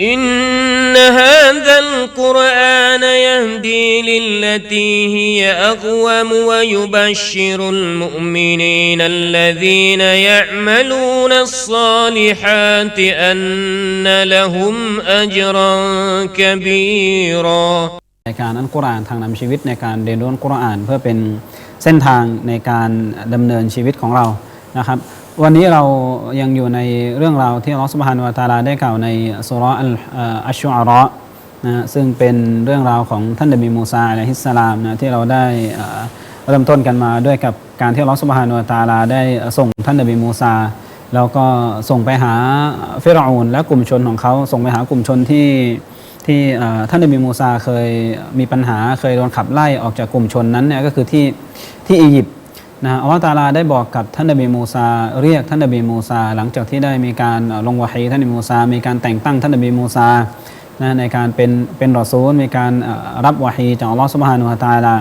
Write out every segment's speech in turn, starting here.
إن هذا القرآن يهدي للتي هي أقوم ويبشر المؤمنين الذين يعملون الصالحات أن لهم أجرا كبيرا ในการอันกุรอานทางนำชีวิตในการเรียนรู้อัลกุรอาน เพื่อเป็นเส้นทางในการดำเนินชีวิตของเรานะครับ วันนี้เรายังอยู่ในเรื่องราวที่อัลลอฮฺสุบฮานุวะตาลาได้กล่าวในสุรอัลอัชชุอาระห์นะซึ่งเป็นเรื่องราวของท่านนบีมูซาอะลัยฮิสสลามนะที่เราได้เริ่มต้นกันมาด้วยกับการที่อัลลอฮฺสุบฮานุวะตาลาได้ส่งท่านนบีมูซาแล้วก็ส่งไปหาเฟรอานและกลุ่มชนของเขาส่งไปหากลุ่มชนที่ที่ท่านนบีมูซาเคยมีปัญหาเคยโดนขับไล่ออกจากกลุ่มชนนั้นเนี่ยก็คือที่ที่อียิปต์ นะอัลลอฮฺตาลาได้บอกกับท่านนบีมูซา เรียกท่านนบีมูซา หลังจากที่ได้มีการลงวะฮีท่านนบีมูซา มีการแต่งตั้งท่านนบีมูซานะในการเป็นเป็นรอซูลมีการรับวะฮีจากอัลลอฮฺสุบฮานุวะตาลา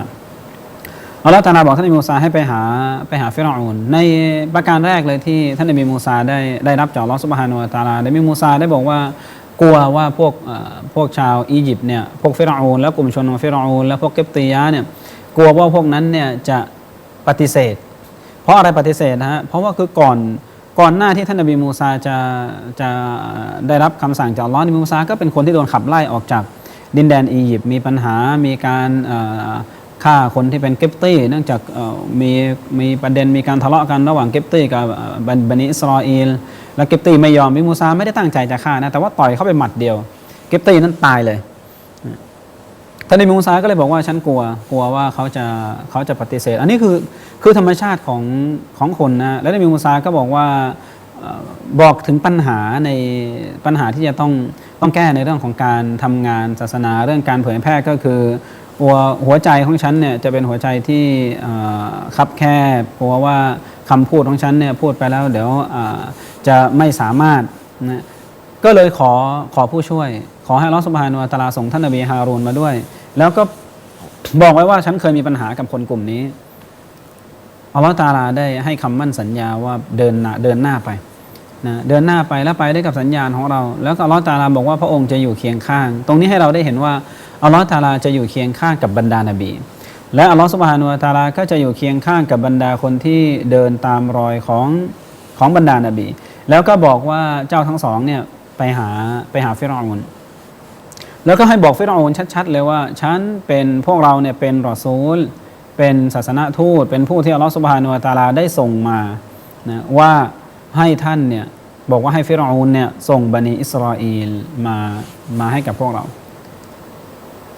อัลลอฮฺตาลาบอกท่านนบีมูซาให้ไปหาไปหาฟิรอานในประการแรกเลยที่ท่านนบีมูซาได้ได้รับจากอัลลอฮฺสุบฮานุวะตาลาได้มีมูซาได้บอกว่ากลัวว่าพวกพวกชาวอียิปต์เนี่ยพวกฟิรอานและกลุ่มชนของฟิรอานและพวกเกปตียะเนี่ยกลัวว่าพวกนั้นเนี่ยจะ ปฏิเสธ เพราะอะไรปฏิเสธนะฮะเพราะว่าคือก่อนก่อนหน้าที่ท่านนบีมูซาจะจะได้รับคำสั่งจากอัลลอฮ์นบีมูซาก็เป็นคนที่โดนขับไล่ออกจากดินแดนอียิปต์มีปัญหามีการฆ่าคนที่เป็นเกปตี้เนื่องจากมีมีประเด็นมีการทะเลาะกันระหว่างเกปตี้กับบันนิอิสราเอลและเกปตี้ไม่ยอมมิมูซาไม่ได้ตั้งใจจะฆ่านะแต่ว่าต่อยเข้าไปหมัดเดียว เกปตี้นั้นตายเลย ท่านนบีมูซาก็เลยบอกว่าฉันกลัวกลัวว่าเขาจะเขาจะปฏิเสธ อันนี้คือคือธรรมชาติของของคนนะและนบีมูซาก็บอกว่าบอกถึงปัญหาในปัญหาที่จะต้องต้องแก้ในเรื่องของการทำงานศาสนาเรื่องการเผยแพร่ก็คือหัวหัวใจของฉันเนี่ยจะเป็นหัวใจที่คับแคบกลัวว่าคำพูดของฉันเนี่ยพูดไปแล้วเดี๋ยวจะไม่สามารถนะก็เลยขอขอผู้ช่วย ขอให้ลอสุบานวตาลาส่งท่านนบีฮารูนมาด้วย แล้วก็บอกไว้ว่าฉันเคยมีปัญหากับคนกลุ่มนี้อัลลอฮฺตาลาได้ให้คำมั่นสัญญาว่าเดินหน้าเดินหน้าไปนะเดินหน้าไปแล้วไปได้กับสัญญาณของเรา แล้วอัลลอฮฺตาลาบอกว่าพระองค์จะอยู่เคียงข้าง ตรงนี้ให้เราได้เห็นว่าอัลลอฮฺตาลาจะอยู่เคียงข้างกับบรรดานบี และอัลลอฮฺสุบฮานุวะตาลาก็จะอยู่เคียงข้างกับบรรดาคนที่เดินตามรอยของของบรรดานบี แล้วก็บอกว่าเจ้าทั้งสองเนี่ยไปหาไปหาฟิรเอาน แล้วก็ให้บอกฟิรเอานชัดๆเลยว่าฉันเป็นพวกเราเนี่ยเป็นรอซูล เป็นศาสนทูต เป็นผู้ที่อัลลอฮฺสุบฮานุวะตาลาได้ส่งมานะว่าให้ท่านเนี่ยบอกว่าให้ฟิรเอานเนี่ยส่งบันิอิสราเอลมามาให้กับพวกเรา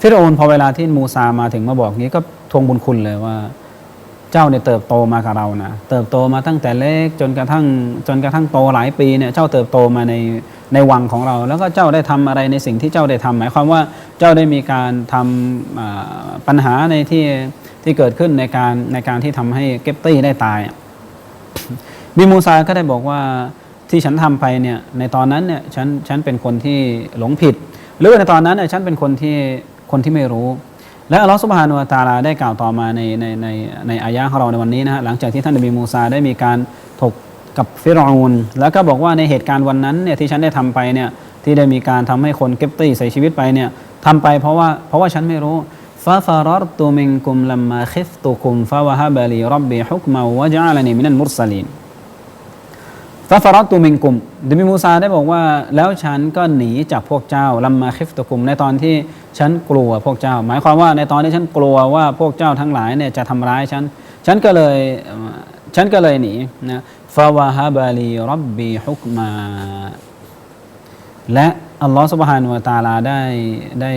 ฟิรโอนพอเวลาที่มูซามาถึงมาบอกงี้ก็ทวงบุญคุณเลยว่าเจ้าเนี่ยเติบโตมากับเรานะ เติบโตมาตั้งแต่เล็กจนกระทั่งจนกระทั่งโตหลายปีเนี่ย เจ้าเติบโตมาใน ในวังของเรา แล้วก็เจ้าได้ทำอะไรในสิ่งที่เจ้าได้ทำหมายความว่าเจ้าได้มีการทำอ่าปัญหาในที่ที่เกิดขึ้นในการในการที่ทำให้เก็ปตี้ได้ตายอะมีมูซาก็ได้บอกว่าที่ฉันทำไปเนี่ยในตอนนั้นเนี่ยฉันฉันเป็นคนที่หลงผิด หรือว่าในตอนนั้นเนี่ยฉันเป็นคนที่คนที่ไม่รู้ และอัลลอฮฺสุบฮานุตาลาได้กล่าวต่อมาในในในในอายะของเราในวันนี้นะฮะหลังจากที่ท่านนบีมูซาได้มีการถก กับฟิรอานแล้วก็บอกว่าในเหตุการณ์วันนั้นเนี่ยที่ฉันได้ทำไปเนี่ยที่ได้มีการทำให้คนเก็บตี้ใส่ชีวิตไปเนี่ยทำไปเพราะว่าเพราะว่าฉันไม่รู้ฟาฟารรตุมิงกุมลัมมาคิฟตุกุมฟาวะฮะบะลีรับบีฮุกมาวะจาลนีมินัลมุรสลีนฟาฟารอตตูมิงกุมดบิมูซาได้บอกว่า แล้วฉันก็หนีจากพวกเจ้าลัมมาคิฟตุกุมในตอนที่ฉันกลัวพวกเจ้า หมายความว่าในตอนที่ฉันกลัวว่าพวกเจ้าทั้งหลายเนี่ยจะทำร้ายฉันฉันก็เลยฉันก็เลยหนีนะ ฟาวะฮะบาลีรับบีฮุกมา และอัลลอฮฺสุบฮานุวะตาลาได้ได้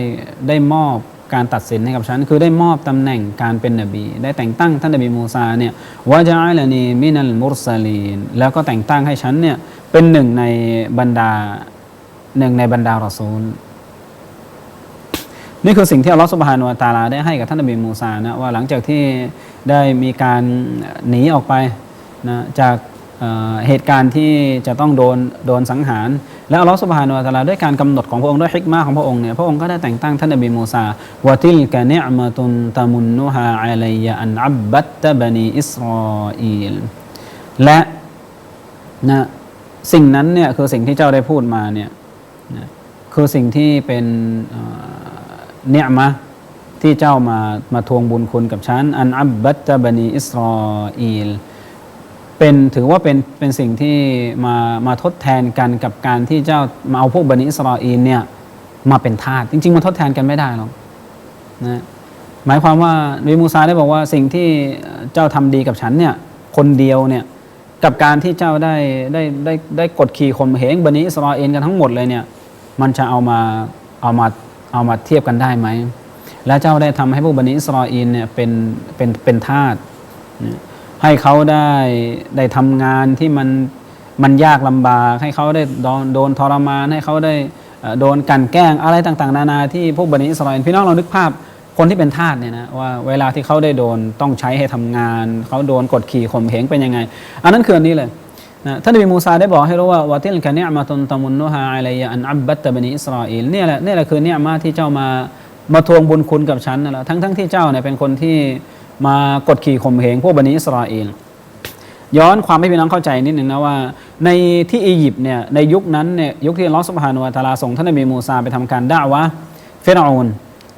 ได้มอบการตัดสินให้กับฉัน คือได้มอบตำแหน่งการเป็นนบี ได้แต่งตั้งท่านนบีมูซาเนี่ยวะจาลนีมินัลมุรสลีนแล้วก็แต่งตั้งให้ฉันเนี่ยเป็นหนึ่งในบรรดาหนึ่งในบรรดารอซูล นี่คือสิ่งที่อัลลอฮฺสุบฮานุวะตาลาได้ให้กับท่านนบีมูซานะว่าหลังจากที่ได้มีการหนีออกไปนะจาก เหตุการณ์ที่จะต้องโดนโดนสังหาร และอัลลอฮฺสุบฮานุวะตาลาด้วยการกำหนดของพระองค์ด้วยฮิกมาของพระองค์เนี่ยพระองค์ก็ได้แต่งตั้งท่านนบีมูซาวะติลกะเนอมะตุนตะมุนนุฮาอะลัยยะอันอับบัตตะบะนีอิสราเอลและนะสิ่งนั้นเนี่ยคือสิ่งที่เจ้าได้พูดมาเนี่ยนะคือสิ่งที่เป็นเนี่ยมะที่เจ้ามามาทวงบุญคุณกับฉันอันอับบัตตะบันีอิสราเอล เป็นถือว่าเป็นเป็นสิ่งที่มามาทดแทนกันกับการที่เจ้ามาเอาพวกบันิอิสราเอลเนี่ยมาเป็นทาสจริง ๆมันทดแทนกันไม่ได้หรอกนะหมายความว่านบีมูซาได้บอกว่าสิ่งที่เจ้าทำดีกับฉันเนี่ยคนเดียวเนี่ยกับการที่เจ้าได้ได้ได้ได้กดขี่ข่มเหงบันิอิสราเอลกันทั้งหมดเลยเนี่ยมันจะเอามาเอามาเอามาเทียบกันได้ไหมและเจ้าได้ทำให้พวกบันิอิสราเอลเนี่ยเป็นเป็นเป็นทาสนะ ให้เขาได้ได้ทำงานที่มันมันยากลำบาก ให้เขาได้โดนโดนทรมาน ให้เขาได้โดนกันแกล้งอะไรต่าง ๆ นานาที่พวกบันิอิสราเอลพี่น้องเรานึกภาพคนที่เป็นทาสเนี่ยนะว่าเวลาที่เขาได้โดนต้องใช้ให้ทำงาน เขาโดนกดขี่ข่มเหงเป็นยังไง อันนั้นคืออันนี้เลยนะท่านนบีมูซาได้บอกให้รู้ว่าวะติลกะเนียมาตุนตะมุนนุฮาอะลัยะอันอับบัตตะบันิอิสราเอลเนี่ยแหละนี่แหละคือเนี่ยมาที่เจ้ามามาทวงบุญคุณกับฉันนั่นแหละทั้งทั้งที่เจ้าเนี่ยเป็นคนที่ มากดขี่ข่มเหงพวกบันิอิสราเอลย้อนความให้พี่น้องเข้าใจนิดหนึ่งนะว่า ในที่อียิปต์เนี่ยในยุคนั้นเนี่ยยุคที่ลอสุบฮานุวะตาลาส่งท่านนบีมูซาไปทำการด่าวะเฟรอาน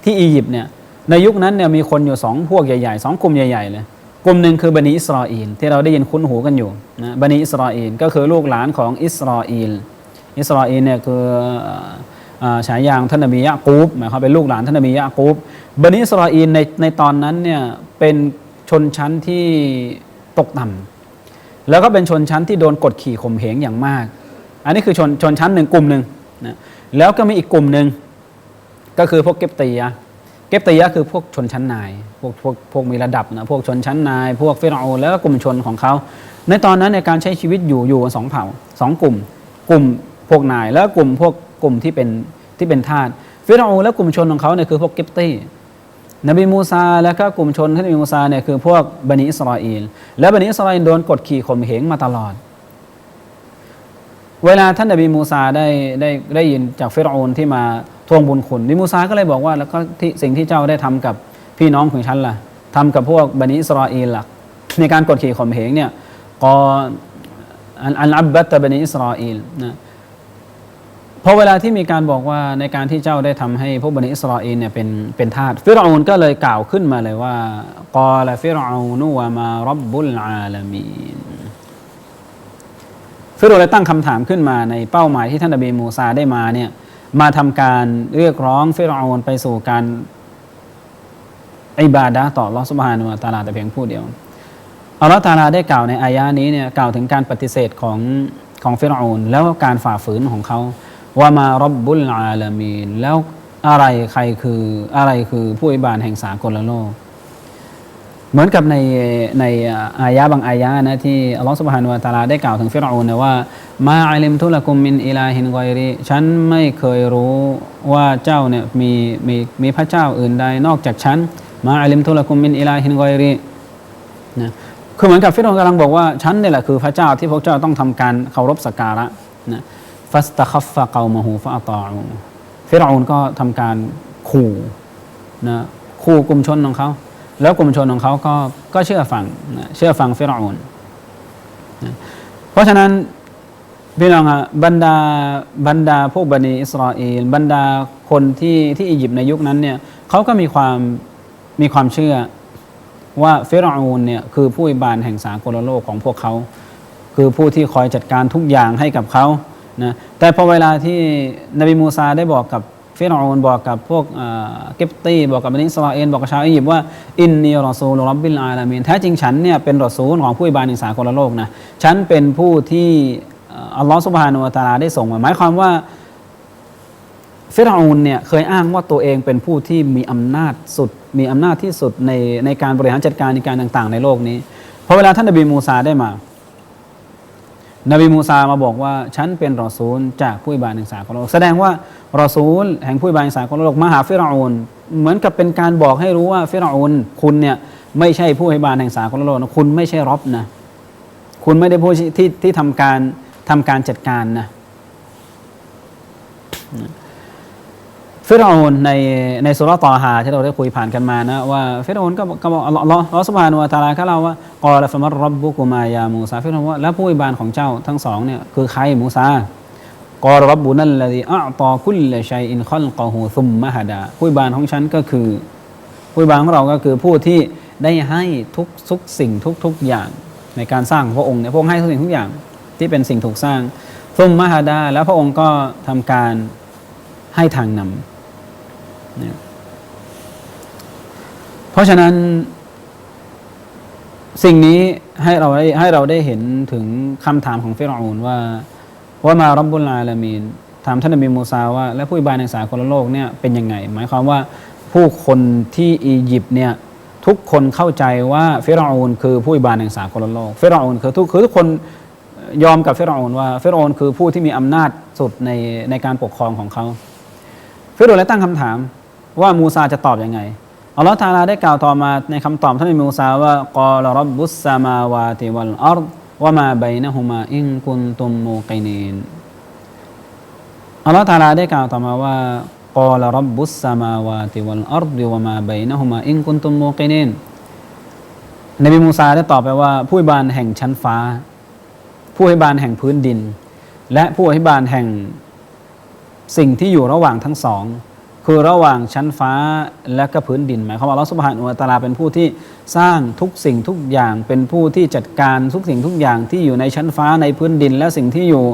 ที่อียิปต์เนี่ยในยุคนั้นเนี่ยมีคนอยู่สองพวกใหญ่ๆสองกลุ่มใหญ่ๆเลยกลุ่มหนึ่งคือบันิอิสราเอลที่เราได้ยินคุ้นหูกันอยู่นะบันิอิสราเอลก็คือลูกหลานของอิสราเอลอิสราเอลเนี่ยคือฉายางท่านนบียะกูบหมายความเป็นลูกหลานท่านนบียะกูบบันิอิสราเอลในในตอนนั้นเนี่ย เป็นชนชั้นที่ตกต่ำแล้วก็เป็นชนชั้นที่โดนกดขี่ข่มเหงอย่างมาก อันนี้คือชนชนชั้นหนึ่งกลุ่มหนึ่งนะแล้วก็มีอีกกลุ่มหนึ่งก็คือพวกเก็บตียะเก็บตียะคือพวกชนชั้นนายพวกพวกพวกมีระดับนะพวกชนชั้นนาย พวกฟิรเอแล้วก็กลุ่มชนของเขา ในตอนนั้นในการใช้ชีวิตอยู่อยู่กันสองเผ่าสองกลุ่ม กลุ่มพวกนาย แล้วกลุ่มพวกกลุ่มที่เป็นที่เป็นทาสฟิรเอและกลุ่มชนของเขาเนี่ยคือพวกเก็บตี นบีมูซาแล้วก็กลุ่มชนท่านนบีมูซาเนี่ยคือพวกบันิอิสราเอลและบันิอิสราเอลโดนกดขี่ข่มเหงมาตลอด เวลาท่านนบีมูซาได้ได้ได้ยินจากเฟรอนที่มาทวงบุญคุณนบีมูซาก็เลยบอกว่าแล้วก็ที่สิ่งที่เจ้าได้ทำกับพี่น้องของฉันล่ะทำกับพวกบันิอิสราเอลล่ะในการกดขี่ข่มเหงเนี่ยกอันอันอับบัตบันิอิสราเอลนะ พอเวลาที่มีการบอกว่าในการที่เจ้าได้ทำให้พวกบันิอิสราเอลเนี่ยเป็นเป็นทาสฟิรเอนก็เลยกล่าวขึ้นมาเลยว่ากอลฟิรเอนุวะมารับบุลอาลามีนฟิโรห์เลยตั้งคำถามขึ้นมาในเป้าหมายที่ท่านนบีมูซาได้มาเนี่ยมาทำการเรียกร้องฟิรเอนไปสู่การอิบาดะต่อลอสุบฮานุตาลาแต่เพียงผู้เดียวอัลลอฮฺตาลาได้กล่าวในอายะนี้เนี่ยกล่าวถึงการปฏิเสธของของฟิรเอนแล้วการฝ่าฝืนของเขา ว่ามารับบุลอาลามีนแล้วอะไรใครคืออะไรคือผู้อิบานแห่งสากลโลก เหมือนกับในในอายะบางอายะนะที่อัลลอฮฺสุบฮานุวะตาลาได้กล่าวถึงฟิรเอานนะว่า มาอัลิมทุลกุมมินอิลาฮินกอยรีฉันไม่เคยรู้ว่าเจ้าเนี่ยมีมีมีพระเจ้าอื่นใดนอกจากฉัน มาอัลิมทุลกุมมินอิลาฮินกอยรีนะคือเหมือนกับฟิรเอานกำลังบอกว่าฉันนี่แหละคือพระเจ้าที่พวกเจ้าต้องทำการเคารพสักการะนะ ฟัสตะคัฟฟะเกามหูฟะอัตออูฟิรอนก็ทำการขู่นะขู่กลุ่มชนของเขา แล้วกลุ่มชนของเขาก็ก็เชื่อฟังนะเชื่อฟังฟิรอนนะเพราะฉะนั้นพี่น้องอะบรรดาบรรดาพวกบันิอิสราเอลบรรดาคนที่ที่อียิปต์ในยุคนั้นเนี่ยเขาก็มีความมีความเชื่อว่าฟิรอานเนี่ยคือผู้อิบานแห่งสากลโลกของพวกเขา คือผู้ที่คอยจัดการทุกอย่างให้กับเขา นะแต่พอเวลาที่นบีมูซาได้บอกกับฟิรอานบอกกับพวกเก็บตีบอกกับบันิสราเอลบอกกับชาวอียิปต์ว่าอินนีรอซูลรับบิลอาลามีนแท้จริงฉันเนี่ยเป็นรอซูลของผู้อิบานแห่งสากลโลกนะฉันเป็นผู้ที่อัลลอฮฺสุบฮานุวะตาลาได้ส่งมาหมายความว่าฟิรอานเนี่ยเคยอ้างว่าตัวเองเป็นผู้ที่มีอำนาจสุด มีอำนาจที่สุดในในการบริหารจัดการในการต่าง ๆ ในโลกนี้พอเวลาท่านนบีมูซาได้มา นบีมูซามาบอกว่าฉันเป็นรอซูลจากผู้อิบานแห่งสากลโลก แสดงว่ารอซูลแห่งผู้อิบานแห่งสากลโลกมาหาฟิรอูนเหมือนกับเป็นการบอกให้รู้ว่าฟิรอูนคุณเนี่ยไม่ใช่ผู้อิบานแห่งสากลโลกนะคุณไม่ใช่รอบนะ คุณไม่ได้ผู้ที่ที่ทำการทำการจัดการนะ ฟิรอนในในสุรตอฮาที่เราได้คุยผ่านกันมานะว่าฟิรอนก็ก็บอกอัลลอฮ์อัลลอฮ์สุบฮานุวะตาลาก็เล่าว่ากอลฟะมัรรับบุกุมายามูซาฟิรอนว่าแล้วผู้อิบานของเจ้าทั้งสองเนี่ยคือใครมูซากอรบบุนัลลดีอัตอคุลชัยอินคอลกอฮูซุมมะฮดาผู้อิบานของฉันก็คือ ผู้อิบานของเราก็คือผู้ที่ได้ให้ทุกทุกสิ่งทุกทุกอย่างในการสร้างพระองค์เนี่ยพระองค์ให้ทุกสิ่งทุกอย่างที่เป็นสิ่งถูกสร้างซุมมะฮดาแล้วพระองค์ก็ทำการให้ทางนำ เนี่ยเพราะฉะนั้น สิ่งนี้ให้เราได้ให้เราได้เห็นถึงคำถามของฟิรอานว่าว่ามารับบุลาลามีนถามท่านนบีมูซาว่า และผู้อิบานในสากลโลกเนี่ยเป็นยังไง หมายความว่าผู้คนที่อียิปต์เนี่ยทุกคนเข้าใจว่าฟิรอานคือผู้อิบานในสากลโลกฟิรอานคือทุกคือทุกคนยอมกับฟิรอนว่าฟิรอนคือผู้ที่มีอำนาจสุดในในการปกครองของเขาฟิรอนเลยตั้งคำถาม ว่ามูซาจะตอบยังไงอัลลอฮฺตาลาได้กล่าวต่อมาในคำตอบท่านนมูซาว่ากอลรับบุสซามาวาติวัลอัรว่ามาไบนะฮุมาอินกุนตุมมูกินีนอัลลอฮฺตาลาได้กล่าวต่อมาว่ากอลรับบุสซามาวาติวัลอัรว่ามาไบนะฮุมาอินกุนตุมมูกินีนนบีมูซาได้ตอบไปว่า ผู้อภิบาลแห่งชั้นฟ้า ผู้อภิบาลแห่งพื้นดิน และผู้อภิบาลแห่งสิ่งที่อยู่ระหว่างทั้งสอง คือระหว่างชั้นฟ้าและก็พื้นดินหมายความว่าอัลอสุบฮานุตลาเป็นผู้ที่สร้างทุกสิ่งทุกอย่าง เป็นผู้ที่จัดการทุกสิ่งทุกอย่างที่อยู่ในชั้นฟ้าในพื้นดิน และสิ่งที่อยู่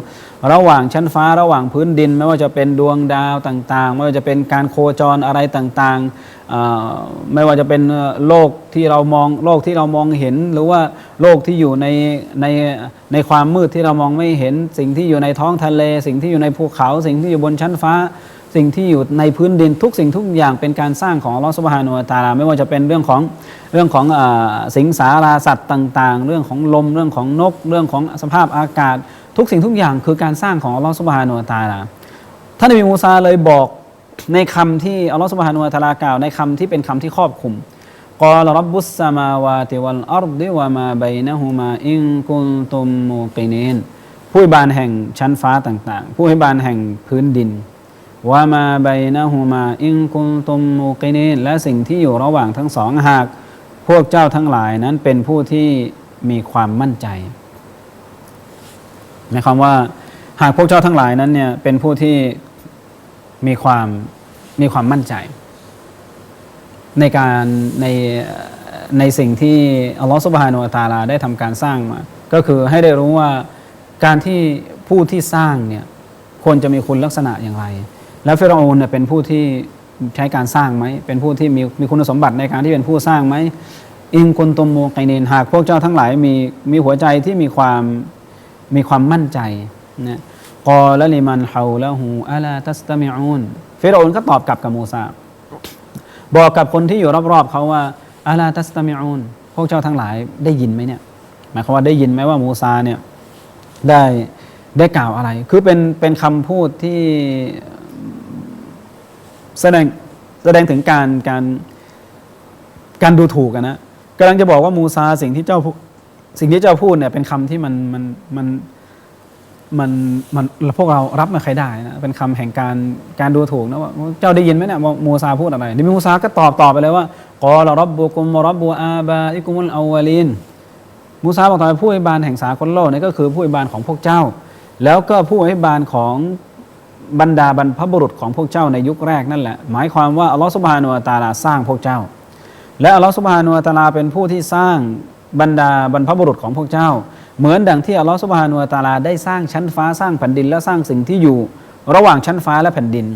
ระหว่างชั้นฟ้าระหว่างพื้นดิน ไม่ว่าจะเป็นดวงดาวต่างๆ ไม่ว่าจะเป็นการโคจรอะไรต่างๆ ไม่ว่าจะเป็นโลกที่เรามองโลกที่เรามองเห็น หรือว่าโลกที่อยู่ในในในความมืดที่เรามองไม่เห็น สิ่งที่อยู่ในท้องทะเล สิ่งที่อยู่ในภูเขา สิ่งที่อยู่บนชั้นฟ้า สิ่งที่อยู่ในพื้นดินทุกสิ่งทุกอย่างเป็นการสร้างของอัลลอฮฺสุบฮานุตาลาไม่ว่าจะเป็นเรื่องของเรื่องของอสิงสาราสัตว์ต่างๆ เรื่องของลมเรื่องของนก เรื่องของสภาพอากาศ ทุกสิ่งทุกอย่างคือการสร้างของอัลลอฮฺสุบฮานุตาลาท่านนบีมูซาเลยบอกในคำที่อัลลอฮฺสุบฮานุวะตาลากล่าวในคำที่เป็นคำที่ครอบคลุมกอลรับบุสมาวาติวัลอัรดิวะมาบัยนะฮุมาอินกุนตุมมูกินีนผู้บาลแห่งชั้นฟ้าต่างๆ ผู้อภิบาลแห่งพื้นดิน ว่ามาไบนะฮูมาอิงกุนตุมมูกินีนและสิ่งที่อยู่ระหว่างทั้งสองหาก พวกเจ้าทั้งหลายนั้นเป็นผู้ที่มีความมั่นใจหมายความว่าหากพวกเจ้าทั้งหลายนั้นเนี่ยเป็นผู้ที่มีความมีความมั่นใจ ในการในในสิ่งที่อัลลอฮฺสุบฮานุวะตาลาได้ทำการสร้างมา ก็คือให้ได้รู้ว่าการที่ผู้ที่สร้างเนี่ยควรจะมีคุณลักษณะอย่างไร แล้วฟิรอนเนี่ยเป็นผู้ที่ใช้การสร้างไหม เป็นผู้ที่มีมีคุณสมบัติในการที่เป็นผู้สร้างไหม อิงกุนตมโมไกเนนหากพวกเจ้าทั้งหลายมีมีหัวใจที่มีความมีความมั่นใจนะกอละลิมันฮาวละหูอะลาตัสตามิอูนฟิรเอานก็ตอบกลับกับมูซาบอกกับคนที่อยู่รอบๆเขาว่าอะลาตัสตามิอูนพวกเจ้าทั้งหลายได้ยินไหมเนี่ย หมายความว่าได้ยินไหมว่ามูซาเนี่ยได้ได้กล่าวอะไร คือเป็นเป็นคำพูดที่ แสดงแสดงถึงการการการดูถูกกันนะกำลังจะบอกว่ามูซาสิ่งที่เจ้าสิ่งที่เจ้าพูดเนี่ยเป็นคำที่มันมันมันมันมันพวกเรารับม่เคยได้นะเป็นคำแห่งการการดูถูกนะว่าเจ้าได้ยินไหมเนี่ยวูซาพูดอะไรนี่มูซาก็ตอบตอบไปเลยว่ากอลรับบุกุมรับบูอาบาอิกุมุลอาวาลินมูซาบอกต่อไปผู้อภิบาลแห่งสากลโลกนี่ก็คือผู้อภิบาลของพวกเจ้า แล้วก็ผู้อภิบาลของ บรรดาบรรพบุรุษของพวกเจ้าในยุคแรกนั่นแหละ หมายความว่าอัลลอฮฺสุบฮานุวะตาลาสร้างพวกเจ้า และอัลลอฮฺสุบฮานุวะตาลาเป็นผู้ที่สร้างบรรดาบรรพบุรุษของพวกเจ้า เหมือนดังที่อัลลอฮฺสุบฮานุวะตาลาได้สร้างชั้นฟ้าสร้างแผ่นดินและสร้างสิ่งที่อยู่ ระหว่างชั้นฟ้าและแผ่นดิน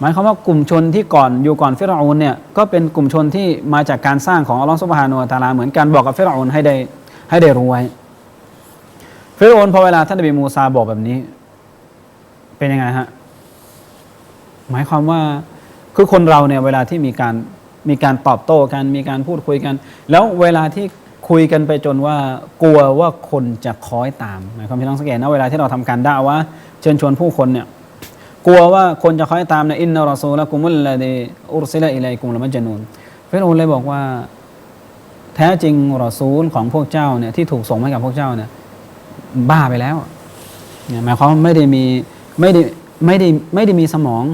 หมายความว่ากลุ่มชนที่ก่อนอยู่ก่อนฟิรอานเนี่ยก็เป็นกลุ่มชนที่มาจากการสร้างของอัลลอฮฺสุบฮานุวะตาลาเหมือนกันบอกกับฟิรอานให้ได้ให้ได้รู้ไว้ฟิรอานพอเวลาท่านนบีมูซาบอกแบบนี้ เป็นยังไงฮะหมายความว่าคือคนเราเนี่ยเวลาที่มีการมีการตอบโต้กันมีการพูดคุยกัน แล้วเวลาที่คุยกันไปจนว่ากลัวว่าคนจะคอยตามหมายความพี่น้องสังเกตนะเวลาที่เราทำการด่าว่าเชิญชวนผู้คนเนี่ยกลัวว่าคนจะคอยตามนะอินนารอซูละกุมุลละดีอุรซิละอิลัยกุมละมัจญูนเฟรโอเลยบอกว่า แท้จริงรอซูลของพวกเจ้าเนี่ยที่ถูกส่งให้กับพวกเจ้าเนี่ยบ้าไปแล้วเนี่ยหมายความว่าไม่ได้มี ไม่ได้ไม่ได้ไม่ได้มีสมอง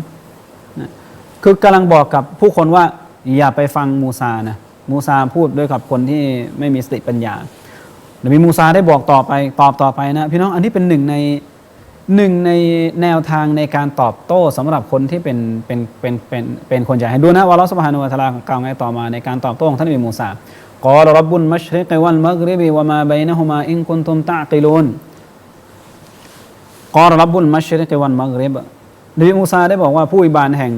นะคือกำลังบอกกับผู้คนว่าอย่าไปฟังมูซานะมูซาพูดด้วยกับคนที่ไม่มีสติปัญญาเดี๋ยวมีมูซาได้บอกต่อไปตอบต่อไปนะพี่น้องอันนี้เป็นหนึ่งในหนึ่งในแนวทางในการตอบโต้สำหรับคนที่เป็นเป็นเป็นเป็นเป็นคนใจให้ดูนะว่าลอสบฮานุวะตาลากล่าวไงต่อมาในการตอบโต้ของท่านนบีมูซากอลรับบุลมัชริกวัลมักริบวะมาบัยนะฮุมาอินกุนตุมตะกิลูน กอรับบุลมัชริกวัลมักริบนบีมูซาได้บอกว่าผู้อิบานแห่ง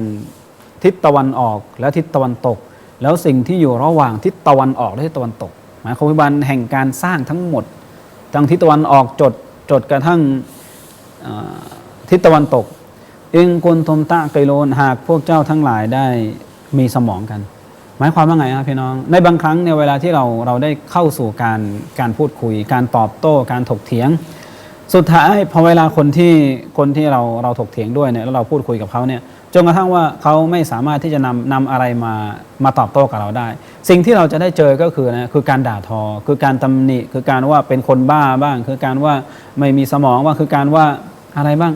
ทิศตะวันออกและทิศตะวันตก แล้วสิ่งที่อยู่ระหว่างทิศตะวันออกและทิศตะวันตก หมายความอิบานแห่งการสร้างทั้งหมดทั้งทิศตะวันออกจดจดกระทั่งทิศตะวันตก เองกุนทมตะไกโลนหากพวกเจ้าทั้งหลายได้มีสมองกัน หมายความว่าไงครับพี่น้อง ในบางครั้งเนี่ยเวลาที่เราเราได้เข้าสู่การการพูดคุย การตอบโต้ การถกเถียง สุดท้ายพอเวลาคนที่คนที่เราเราถกเถียงด้วยเนี่ยแล้วเราพูดคุยกับเขาเนี่ยจนกระทั่งว่าเขาไม่สามารถที่จะนำนำอะไรมามาตอบโต้กับเราได้ สิ่งที่เราจะได้เจอก็คือนะคือการด่าทอ คือการตำหนิ คือการว่าเป็นคนบ้าบ้าง คือการว่าไม่มีสมองบ้างคือการว่าอะไรบ้าง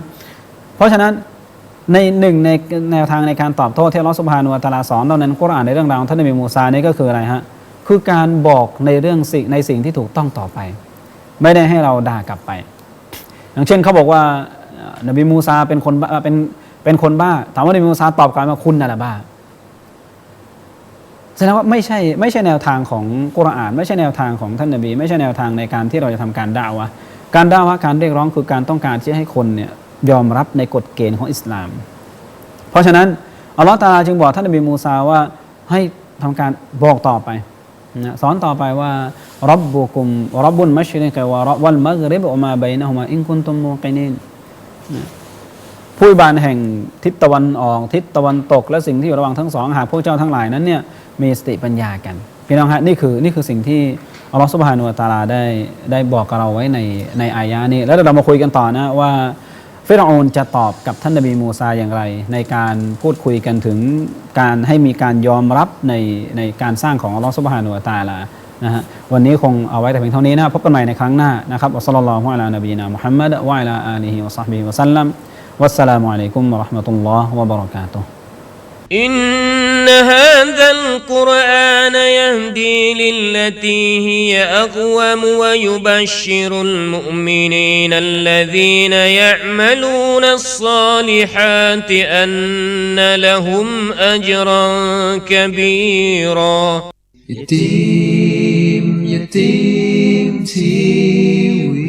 เพราะฉะนั้นในหนึ่งในแนวทางในการตอบโต้ที่อัลอสุบฮานุวะตลาสอนตอนนั้นกุรอานในเรื่องราวท่านนบีมูซานี่ก็คืออะไรฮะคือการบอกในเรื่องสิ่งในสิ่งที่ถูกต้องต่อไป ไม่ได้ให้เราด่ากลับไป อย่างเช่นเขาบอกว่าเนบีมูซาเป็นคนเป็นเป็นคนบ้า ถามว่านบีมูซาตอบกลับมาคุณน่ะแหละบ้าแสดงว่าไม่ใช่ไม่ใช่แนวทางของกุรอาน ไม่ใช่แนวทางของท่านนบี ไม่ใช่แนวทางในการที่เราจะทำการด่าวะการด่าวะการเรียกร้องคือการต้องการที่ให้คนเนี่ยยอมรับในกฎเกณฑ์ของอิสลาม เพราะฉะนั้นอัลลอฮฺตาลาจึงบอกท่านนบีมูซาว่าให้ทำการบอกต่อไปนะสอนต่อไปว่า รับบุกุมรับบุลมัชริกวะรับวัลมักริบอมาบัยนะฮุมาอินคุนตุมมูกินีนผู้บานแห่งทิศตะวันออกทิศตะวันตก และสิ่งที่อยู่ระหว่างทั้งสองหากพวกเจ้าทั้งหลายนั้นเนี่ยมีสติปัญญากันพี่น้องฮะนี่คือนี่คือสิ่งที่อัลลอฮฺสุบฮานุวะตาลาได้ได้บอกกับเราไว้ในในอายะนี้ แล้วเรามาคุยกันต่อนะว่าฟิรอนจะตอบกับท่านนบีมูซาอย่างไร ในการพูดคุยกันถึงการให้มีการยอมรับในในการสร้างของอัลลอฮฺสุบฮานุวะตาลา นะฮะวันนี้คงเอาไว้แต่เพียงเท่านี้นะพบกันใหม่ในครั้งหน้านะครับอัสสลลัลลอฮุอะลานบีนามุฮัมมัดวะอะลาอาลีฮิวะซอฮบิฮิวะสัลลัมวัสสลามุอะลัยกุมวะเราะห์มะตุลลอฮ์วะบะเราะกาตุฮ์ إن هذا القرآن يهدي للتي هي أقوم ويبشر المؤمنين الذين يعملون الصالحات أن لهم أجرا كبيرا redeem TV.